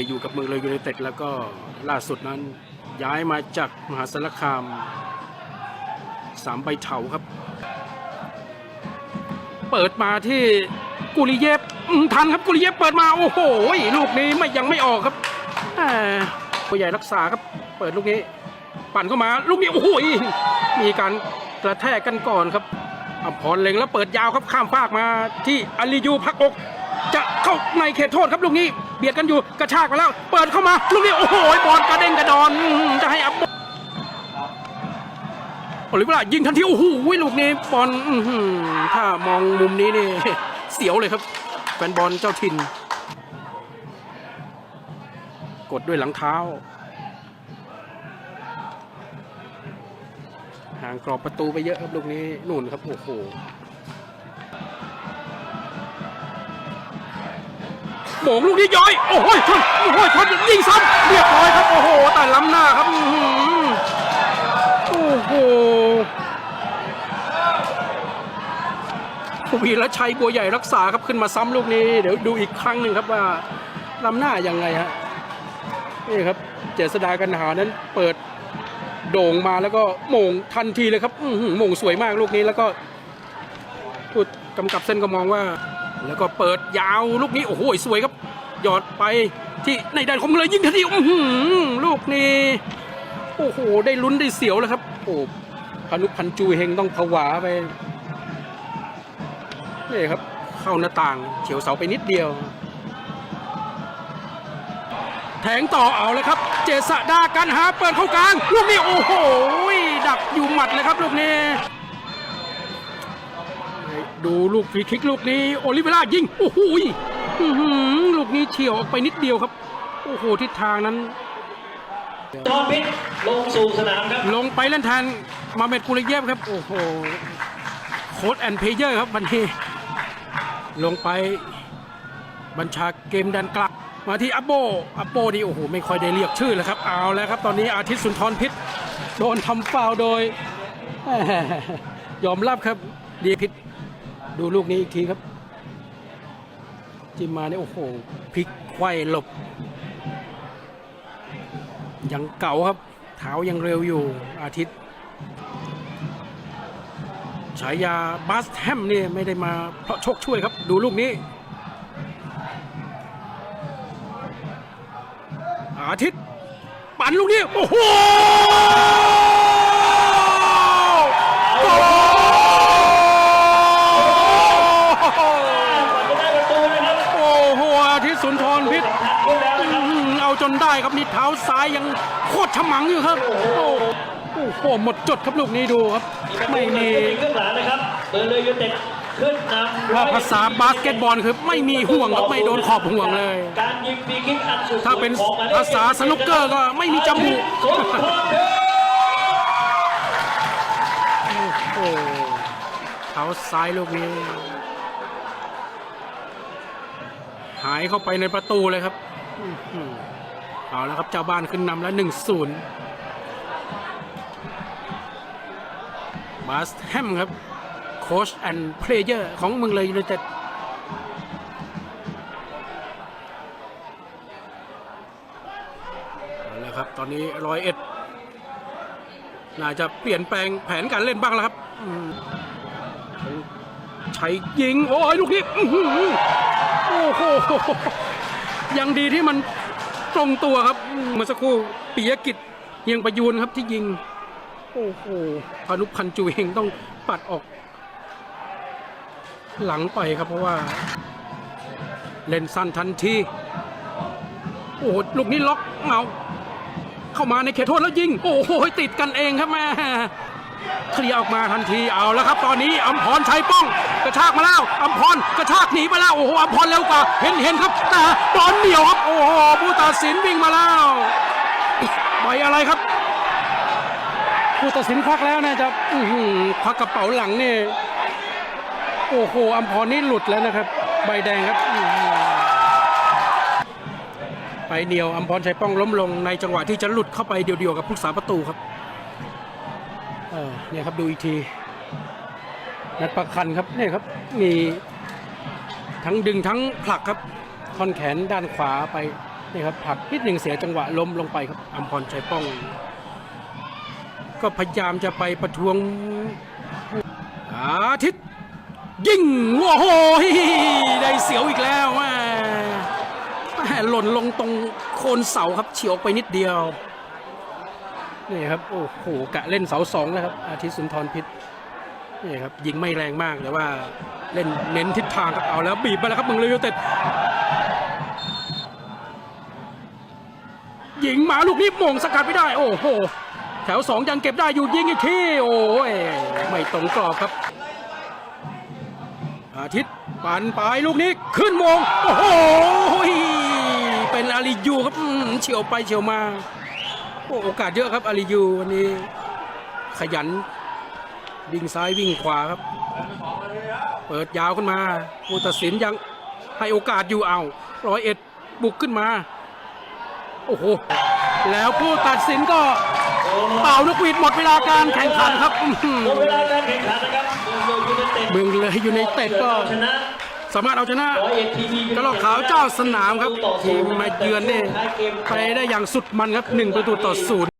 ยอยู่กับเมืองเลยยูไนเต็ดแล้วก็ล่าสุดนั้นย้ายมาจากมหาสารคามสามใบเถาครับ เปิดมาที่กุลิเยฟทันครับกุลิเยฟเปิดมาโอ้โหลูกนี้ไม่ยังไม่ออกครับแหมผู้ใหญ่รักษาครับ เปิดลูกนี้ ปั่นเข้ามา ลูกนี้โอ้โหมีการกระแทกกันก่อนครับอภรเล็งแล้วเปิดยาวครับข้ามฟากมาที่อาลิยูพักอก จะเข้าในเขตโทษครับลูกนี้ เบียดกันอยู่กระชากมาแล้ว เปิดเข้ามาลูกนี้โอ้โหบอลกระเด้งกระดอนจะให้อับโอลิเวรายิงทันทีโอ้โหลูกนี้บอลถ้ามองมุมนี้นี่เสียวเลยครับ แฟนบอลเจ้าถิ่น กดด้วยหลังเท้าห่างกรอบประตูไปเยอะครับลูกนี้นู่นครับโอ้โห โบงลูกนี้ย้อย โอ้โหชนโอ้โหชนยิงซ้ำเรียบร้อยครับ โอ้โห แต่ล้ำหน้าครับอือหือโอ้โหวีรชัยบัวใหญ่รักษาครับขึ้นมาซ้ำลูกนี้ เดี๋ยวดูอีกครั้งหนึ่งครับว่าล้ำหน้ายังไงฮะนี่ครับ เจษดากันหานั้นเปิดโด่งมาแล้วก็โหม่งทันทีเลยครับอือหือโหม่งสวยมากลูกนี้แล้วก็พูดกำกับเส้นก็มองว่า แล้วก็เปิดยาวลูกนี้โอ้โหสวยครับหยอดไปที่ในด้านของเลยยิงทันทีอื้อหือลูกนี้โอ้โหได้ลุ้นได้เสียวแล้วครับโอ้พานุพันจูเฮงต้องผวาไปนี่ครับเข้าหน้าต่างเฉียวเสาไปนิดเดียว แทงต่อเอาเลยครับ เจษดากันหาเปิดเข้ากลาง ลูกนี้โอ้โหดักอยู่หมัดเลยครับลูกนี้ ดูลูกฟรีคิกลูกนี้โอลิเวล่ายิง โอ้โหอื้อหือลูกนี้เฉียวออกไปนิดเดียวครับ โอ้โห ทิศทางนั้นจอห์นพิษลงสู่สนามครับ ลงไปเล่นแทนมาเมดกุลิเยฟครับ โอ้โห โค้ดแอนเพเยอร์ครับวันนี้ลงไปบัญชาเกมแดนกลางมาที่อัปโบอัปโบนี่โอ้โหไม่ค่อยได้เรียกชื่อแล้วครับ เอาแล้วครับ ตอนนี้อาทิตย์สุนทรพิษโดนทำฟาวล์โดยแหม่ยอมรับครับดีพิษ ดูลูกนี้อีกทีครับ จิมมาเนี่ยโอ้โหพลิกไขว้หลบ ยังเก่าครับเท้ายังเร็วอยู่อาทิตย์ฉายาบัสแฮมเนี่ยไม่ได้มาเพราะโชคช่วยครับ ดูลูกนี้ อาทิตย์ ปั่นลูกนี้ โอ้โหโอ้โห ก่อนจะได้ประตูนะครับ โอ้โหอาทิตย์ สุนทรพิษขึ้นแล้วนะครับอืมเอาจนได้ครับนี่เท้าซ้ายยังโคตรฉมังอยู่ครับโอ้โหโอ้โหหมดจดครับลูกนี้ดูครับไม่มีเครื่องหลังนะครับเบอร์เลยยูเต็ดขึ้นนำถ้าภาษาบาสเกตบอลคือไม่มีห่วงครับไม่โดนขอบห่วงเลย การยิงฟรีคิกอันสุดถ้าเป็นภาษาสนุกเกอร์ก็ไม่มีจมูกสุดพรเพชรโอ้เท้าซ้ายลูกนี้ หายเข้าไปในประตูเลยครับเอาแล้วครับเจ้าบ้านขึ้นนำแล้วหนึ่งศูนย์บาสแฮมครับโค้ชแอนด์เพลเยอร์ของเมืองเลยยูไนเต็ดเอาละครับตอนนี้ร้อยเอ็ดน่าจะเปลี่ยนแปลงแผนการเล่นบ้างแล้วครับใช้ยิง โอ้ยลูกนี้โอ้โห ยังดีที่มันตรงตัวครับอืมเมื่อสักครู่ปิยกิจเยียงประยูนครับที่ยิง โอ้โหพานุพันธ์จูเฮงต้องปัดออก หลังไปครับเพราะว่า เล่นสั้นทันที โอ้โหลูกนี้ล็อกเงาเข้ามาในเขตโทษแล้วยิง โอ้โหติดกันเองครับแม่ เคลียร์ออกมาทันทีเอาแล้วครับ ตอนนี้อัมพรชัยป้อง กระชากมาแล้วอัมพรกระชากหนีมาแล้วโอ้โหอัมพรเร็วกว่า เห็นเห็นครับแต่บอลเหนียวครับโอ้โหผู้ตัดสินวิ่งมาแล้วใบอะไรครับ ผู้ตัดสินควักแล้วนะจะอือหือควักกระเป๋าหลังนี่โอ้โหอัมพรนี่หลุดแล้วนะครับ ใบแดงครับไปเดียวอัมพรชัยป้องล้มลงในจังหวะที่จะหลุดเข้าไปเดียวๆกับผู้สาประตูครับ เออเนี่ยครับดูอีกทีนัดประคันครับเนี่ยครับมีทั้งดึงทั้งผลักครับท่อนแขนด้านขวาไปนี่ครับผลักนิดหนึ่งเสียจังหวะล้มลงไปครับอัมพรชัยป้อง ก็พยายามจะไปประท้วงอาทิตย์ยิงโอ้โหได้เสียวอีกแล้วแม่แม่หล่นลงตรงโคนเสาครับเฉียวไปนิดเดียว นี่ครับโอ้โหกะเล่นเสาสองนะครับ อาทิตย์สุนทรพิษนี่ครับยิงไม่แรงมากแต่ว่าเล่นเน้นทิศทางครับเอาแล้วบีบไปแล้วครับมึงเลยยูเต็ดยิงมาลูกนี้มงสกัดไม่ได้ โอ้โห แถวสองยังเก็บได้อยู่ยิงอีกทีโอ้ยไม่ตรงกรอบครับ อาทิตย์ปันปลายลูกนี้ขึ้นมง โอ้โหเป็นอาริยูครับเฉียวไปเฉียวมา โอ้โอกาสเยอะครับอาริยูวันนี้ขยันวิ่งซ้ายวิ่งขวาครับ เปิดยาวขึ้นมาผู้ตัดสินยังให้โอกาสอยู่เอาร้อยเอ็ดบุกขึ้นมา โอ้โห แล้วผู้ตัดสินก็เป่านกหวีดหมดเวลาการแข่งขันครับอื้อหือหมดเวลาการแข่งขันนะครับเมืองยูไนเต็ดเมืองเลยอยู่ในเต็ดก็ชนะ สามารถเอาชนะร้อยเอ็ดทีวีกระรอกขาวเจ้าสนามครับทีมมาเยือนนี่ไปได้อย่างสุดมันครับหนึ่งประตูต่อศูนย์